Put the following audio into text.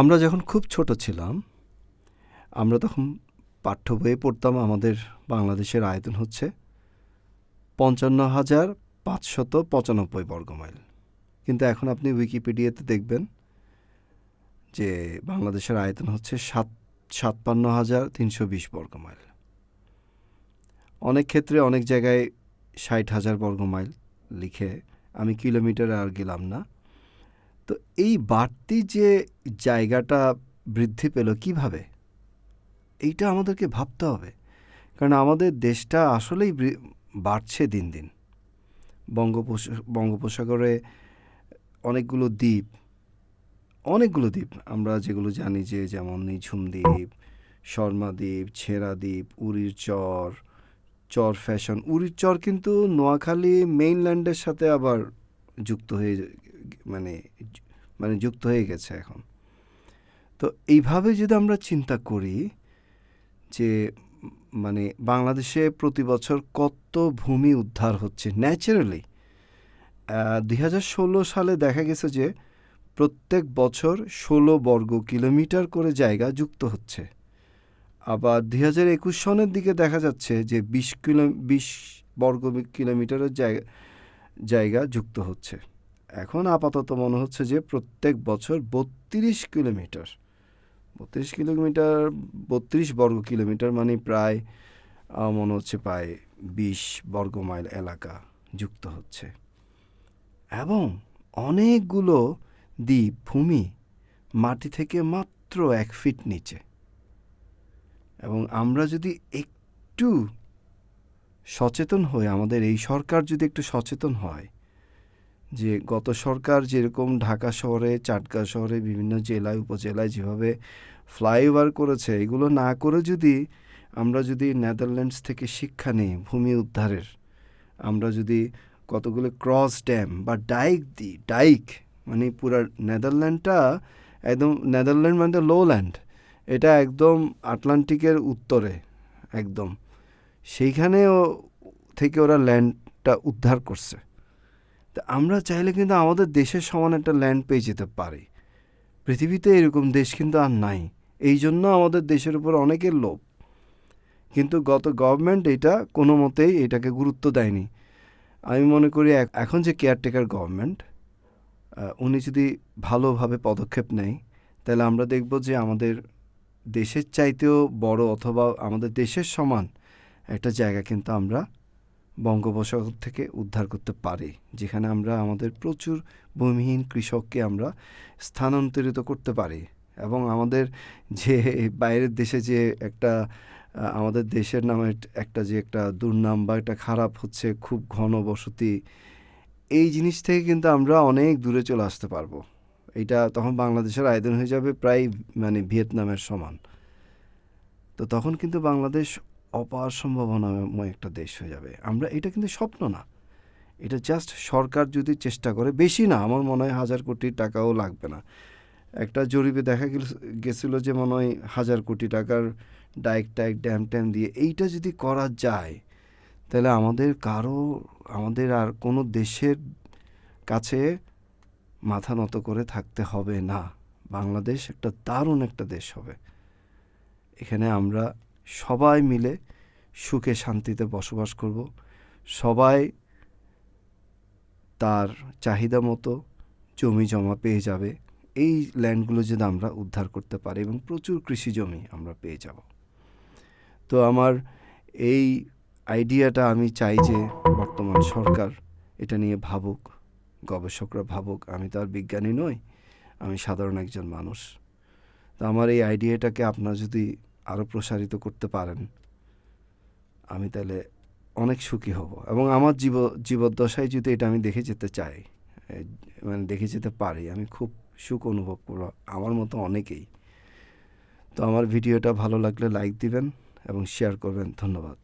আমরা যখন খুব ছোট ছিলাম, আমরা তখন পাঠ্য বইয়ে পড়তাম, আমাদের বাংলাদেশের আয়তন হচ্ছে পঞ্চান্ন হাজার পাঁচশত পঁচানব্বই বর্গমাইল। কিন্তু এখন আপনি উইকিপিডিয়াতে দেখবেন যে বাংলাদেশের আয়তন হচ্ছে সাত, সাতপান্ন হাজার তিনশো বিশ বর্গমাইল। অনেক ক্ষেত্রে অনেক জায়গায় ষাট হাজার বর্গমাইল লিখে আমি কিলোমিটারে আর গেলাম না। তো এই বাড়তি যে জায়গাটা বৃদ্ধি পেল কীভাবে? এইটা আমাদেরকে ভাবতে হবে। কারণ আমাদের দেশটা আসলেই বাড়ছে দিন দিন। বঙ্গোপস, বঙ্গোপসাগরে অনেকগুলো দ্বীপ অনেকগুলো দ্বীপ। আমরা যেগুলো জানি যে যেমন নিঝুম দ্বীপ, শর্মা দ্বীপ ছেঁড়া দ্বীপ উড়ির চর চর ফ্যাশন। উড়ির চর কিন্তু নোয়াখালী মেইনল্যান্ডের সাথে আবার যুক্ত হয়ে মানে মানে যুক্ত হয়ে গেছে এখন। তো এইভাবে যদি আমরা চিন্তা করি যে মানে বাংলাদেশে প্রতি বছর কত ভূমি উদ্ধার হচ্ছে ন্যাচারালি দুই হাজার ষোলো সালে দেখা গেছে যে প্রত্যেক বছর ষোলো বর্গ কিলোমিটার করে জায়গা যুক্ত হচ্ছে। আবার দুই হাজার একুশ সনের দিকে দেখা যাচ্ছে যে বিশ কিলো, বিশ বর্গ কিলোমিটারের জায়গা জায়গা যুক্ত হচ্ছে। এখন আপাতত মনে হচ্ছে যে প্রত্যেক বছর বত্রিশ কিলোমিটার। বত্রিশ কিলোমিটার, বত্রিশ বর্গ কিলোমিটার মানে প্রায় মনে হচ্ছে প্রায় বিশ বর্গ মাইল এলাকা যুক্ত হচ্ছে। এবং অনেকগুলো দ্বীপ, ভূমি মাটি থেকে মাত্র এক ফিট নিচে। এবং আমরা যদি একটু সচেতন হই, আমাদের এই সরকার যদি একটু সচেতন হয় যে গত সরকার যেরকম ঢাকা শহরে, চাটগা শহরে, বিভিন্ন জেলায়, উপজেলায় যেভাবে ফ্লাইওভার করেছে, এগুলো না করে যদি আমরা যদি নেদারল্যান্ডস থেকে শিক্ষা নিই ভূমি উদ্ধারের, আমরা যদি কতগুলো ক্রস ড্যাম বা ডাইক দিই ডাইক মানে পুরা নেদারল্যান্ডটা একদম, নেদারল্যান্ড মানে লোল্যান্ড এটা একদম আটলান্টিকের উত্তরে একদম, সেইখানেও থেকে ওরা ল্যান্ডটা উদ্ধার করছে। তা আমরা চাইলে কিন্তু আমাদের দেশের সমান একটা ল্যান্ড পেয়ে যেতে পারি। পৃথিবীতে এরকম দেশ কিন্তু আর নাই। এই জন্য আমাদের দেশের উপর অনেকের লোভ। কিন্তু গত গভর্নমেন্ট এটা কোনো মতেই এটাকে গুরুত্ব দেয়নি। আমি মনে করি এখন যে কেয়ারটেকার গভর্নমেন্ট উনি যদি ভালোভাবে পদক্ষেপ নেয়, তাহলে আমরা দেখব যে আমাদের দেশের চাইতেও বড় অথবা আমাদের দেশের সমান একটা জায়গা কিন্তু আমরা বঙ্গোপসাগর থেকে উদ্ধার করতে পারি, যেখানে আমরা আমাদের প্রচুর ভূমিহীন কৃষককে আমরা স্থানান্তরিত করতে পারি। এবং আমাদের যে বাইরের দেশে যে একটা আমাদের দেশের নামে একটা যে একটা দুর্নাম বা একটা খারাপ হচ্ছে, খুব ঘন বসতি, এই জিনিস থেকে কিন্তু আমরা অনেক দূরে চলে আসতে পারব। এটা তখন বাংলাদেশের আয়তন হয়ে যাবে প্রায় মানে ভিয়েতনামের সমান। তো তখন কিন্তু বাংলাদেশ অপার সম্ভাবনাময় একটা দেশ হয়ে যাবে। আমরা এটা কিন্তু স্বপ্ন না। এটা জাস্ট সরকার যদি চেষ্টা করে, বেশি না, আমার মনে হয় হাজার কোটি টাকাও লাগবে না। একটা জরিপে দেখা গেছিল যে মনে হয় হাজার কোটি টাকার ডাইক টাইক, ড্যাম ট্যাম দিয়ে এইটা যদি করা যায়, তাহলে আমাদের কারও, আমাদের আর কোনো দেশের কাছে মাথা নত করে থাকতে হবে না। বাংলাদেশ একটা দারুণ একটা দেশ হবে। এখানে আমরা সবাই মিলে সুখে শান্তিতে বসবাস করব। সবাই তার চাহিদা মতো জমি জমা পেয়ে যাবে। এই ল্যান্ডগুলো যদি আমরা উদ্ধার করতে পারি এবং প্রচুর কৃষি জমি আমরা পেয়ে যাব। তো আমার এই আইডিয়াটা আমি চাই যে বর্তমান সরকার এটা নিয়ে ভাবুক, গবেষকরা ভাবুক। আমি তো আর বিজ্ঞানী নই, আমি সাধারণ একজন মানুষ। তো আমার এই আইডিয়াটাকে আপনারা যদি আরও প্রসারিত করতে পারেন, আমি তাহলে অনেক সুখী হব। এবং আমার জীব, জীবদ্দশায় যদি এটা আমি দেখে যেতে চাই মানে দেখে যেতে পারি, আমি খুব সুখ অনুভব করব, আমার মতো অনেকেই। তো আমার ভিডিওটা ভালো লাগলে লাইক দিবেন এবং শেয়ার করবেন, ধন্যবাদ।